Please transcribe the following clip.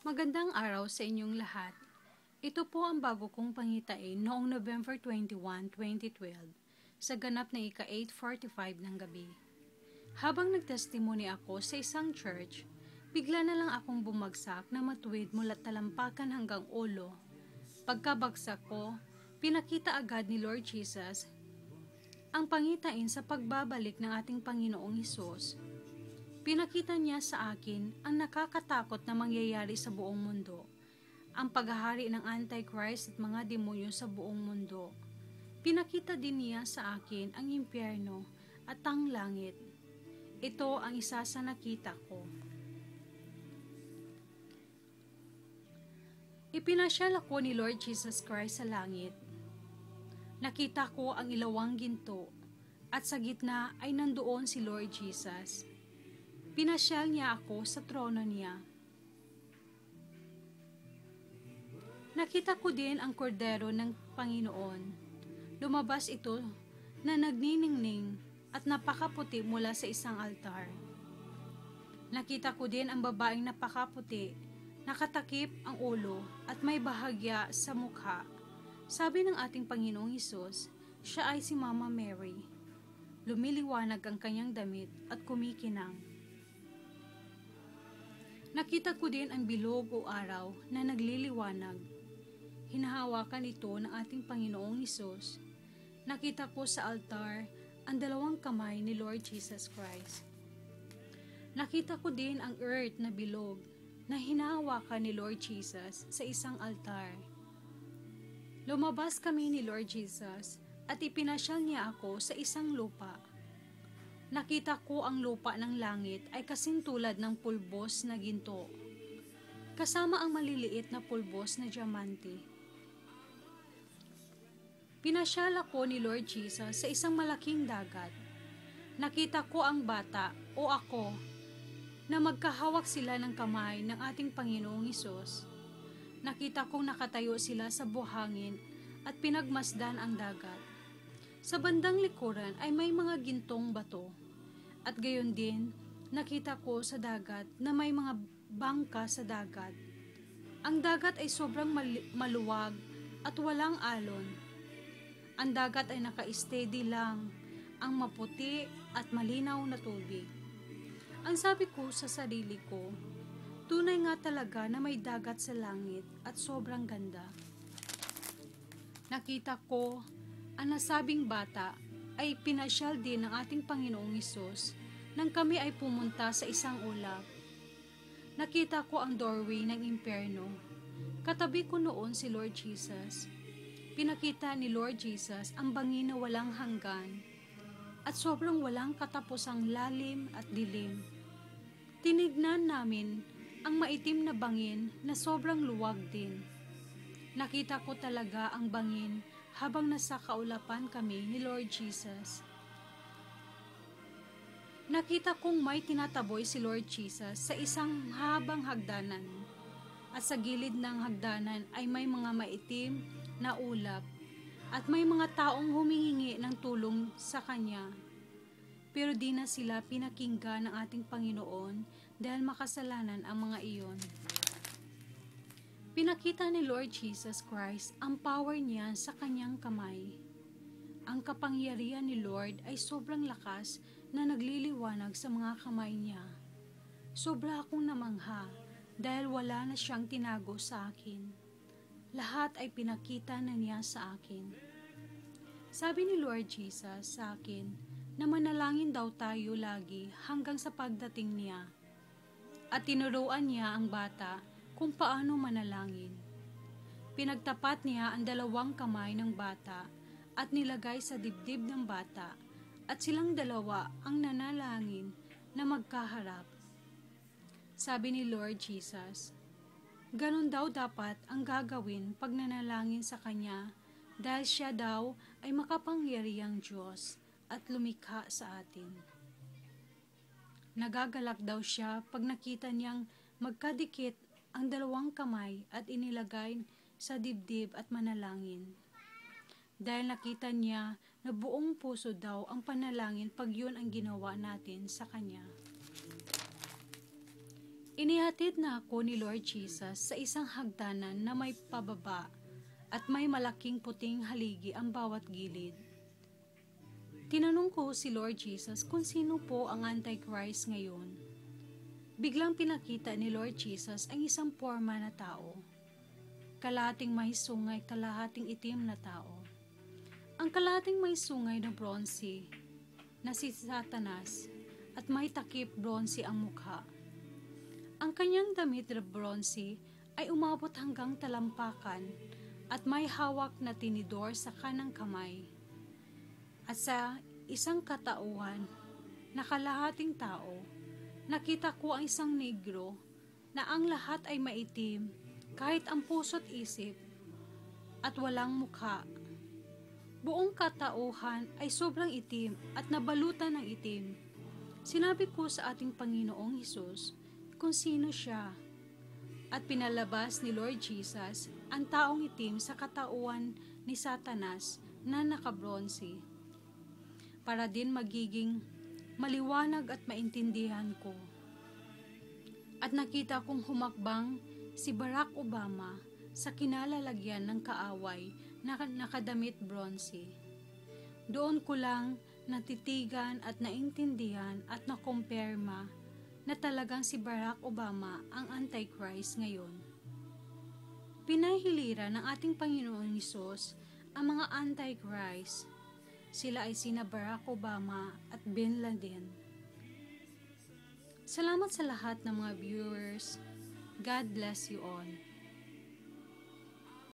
Magandang araw sa inyong lahat. Ito po ang bago kong pangitain noong November 21, 2012 sa ganap na ika 8.45 ng gabi. Habang nagtestimony ako sa isang church, bigla na lang akong bumagsak na matuwid mula talampakan hanggang ulo. Pagkabagsak ko, pinakita agad ni Lord Jesus ang pangitain sa pagbabalik ng ating Panginoong Hesus Pinakita niya sa akin ang nakakatakot na mangyayari sa buong mundo, ang paghahari ng Antichrist at mga demonyo sa buong mundo. Pinakita din niya sa akin ang impyerno at ang langit. Ito ang isa sa nakita ko. Ipinasyal ako ni Lord Jesus Christ sa langit. Nakita ko ang ilawang ginto at sa gitna ay nandoon si Lord Jesus. Pinasyal niya ako sa trono niya. Nakita ko din ang kordero ng Panginoon. Lumabas ito na nagniningning at napakaputi mula sa isang altar. Nakita ko din ang babaeng napakaputi, nakatakip ang ulo at may bahagya sa mukha. Sabi ng ating Panginoong Isus, siya ay si Mama Mary. Lumiliwanag ang kanyang damit at kumikinang. Nakita ko din ang bilog o araw na nagliliwanag. Hinahawakan ito ng ating Panginoong Isos. Nakita ko sa altar ang dalawang kamay ni Lord Jesus Christ. Nakita ko din ang earth na bilog na hinahawakan ni Lord Jesus sa isang altar. Lumabas kami ni Lord Jesus at ipinasyal niya ako sa isang lupa Nakita ko ang lupa ng langit ay kasing tulad ng pulbos na ginto, kasama ang maliliit na pulbos na diamante. Pinasyal ako ni Lord Jesus sa isang malaking dagat. Nakita ko ang bata o ako na magkahawak sila ng kamay ng ating Panginoong Isos. Nakita kong nakatayo sila sa buhangin at pinagmasdan ang dagat. Sa bandang likuran ay may mga gintong bato. At gayon din, nakita ko sa dagat na may mga bangka sa dagat. Ang dagat ay sobrang mal- maluwag at walang alon. Ang dagat ay naka-steady lang, ang maputi at malinaw na tubig. Ang sabi ko sa sarili ko, tunay nga talaga na may dagat sa langit at sobrang ganda. Nakita ko ang nasabing bata ay pinasyal din ng ating Panginoong Isus nang kami ay pumunta sa isang ulap. Nakita ko ang doorway ng impyerno. Katabi ko noon si Lord Jesus. Pinakita ni Lord Jesus ang bangin na walang hanggan at sobrang walang katapusang lalim at dilim. Tinignan namin ang maitim na bangin na sobrang luwag din. Nakita ko talaga ang bangin habang nasa kaulapan kami ni Lord Jesus. Nakita kong may tinataboy si Lord Jesus sa isang habang hagdanan at sa gilid ng hagdanan ay may mga maitim na ulap at may mga taong humihingi ng tulong sa Kanya. Pero di na sila pinakinggan ng ating Panginoon dahil makasalanan ang mga iyon. Pinakita ni Lord Jesus Christ ang power niya sa kanyang kamay. Ang kapangyarihan ni Lord ay sobrang lakas na nagliliwanag sa mga kamay niya. Sobra akong namangha dahil wala na siyang tinago sa akin. Lahat ay pinakita na niya sa akin. Sabi ni Lord Jesus sa akin na manalangin daw tayo lagi hanggang sa pagdating niya. At tinuruan niya ang bata kung paano manalangin. Pinagtapat niya ang dalawang kamay ng bata at nilagay sa dibdib ng bata at silang dalawa ang nanalangin na magkaharap. Sabi ni Lord Jesus, Ganon daw dapat ang gagawin pag nanalangin sa Kanya dahil siya daw ay makapangyarihang Diyos at lumikha sa atin. Nagagalak daw siya pag nakita niyang magkadikit ang dalawang kamay at inilagay sa dibdib at manalangin. Dahil nakita niya na buong puso daw ang panalangin pag yun ang ginawa natin sa Kanya. Inihatid na ako ni Lord Jesus sa isang hagdanan na may pababa at may malaking puting haligi ang bawat gilid. Tinanong ko si Lord Jesus kung sino po ang Antichrist ngayon. Biglang pinakita ni Lord Jesus ang isang forma na tao. Kalahating may sungay, kalahating itim na tao. Ang kalahating may sungay na bronze na si Satanas at may takip bronze ang mukha. Ang kanyang damit na bronze ay umabot hanggang talampakan at may hawak na tinidor sa kanang kamay. At sa isang katauhan na kalahating tao, nakita ko ang isang negro na ang lahat ay maitim kahit ang puso't isip at walang mukha. Buong katauhan ay sobrang itim at nabalutan ng itim. Sinabi ko sa ating Panginoong Hesus kung sino siya. At pinalabas ni Lord Jesus ang taong itim sa katauhan ni Satanas na nakabronsi. Para din magiging maliwanag at maintindihan ko. At nakita kong humakbang si Barack Obama sa kinalalagyan ng kaaway na nakadamit bronze. Doon ko lang natitigan at naintindihan at nakumpirma na talagang si Barack Obama ang Antichrist ngayon. Pinahilira ng ating Panginoong Isos ang mga Antichrist. Sila ay sina Barack Obama at Bin Laden. Salamat sa lahat ng mga viewers. God bless you all.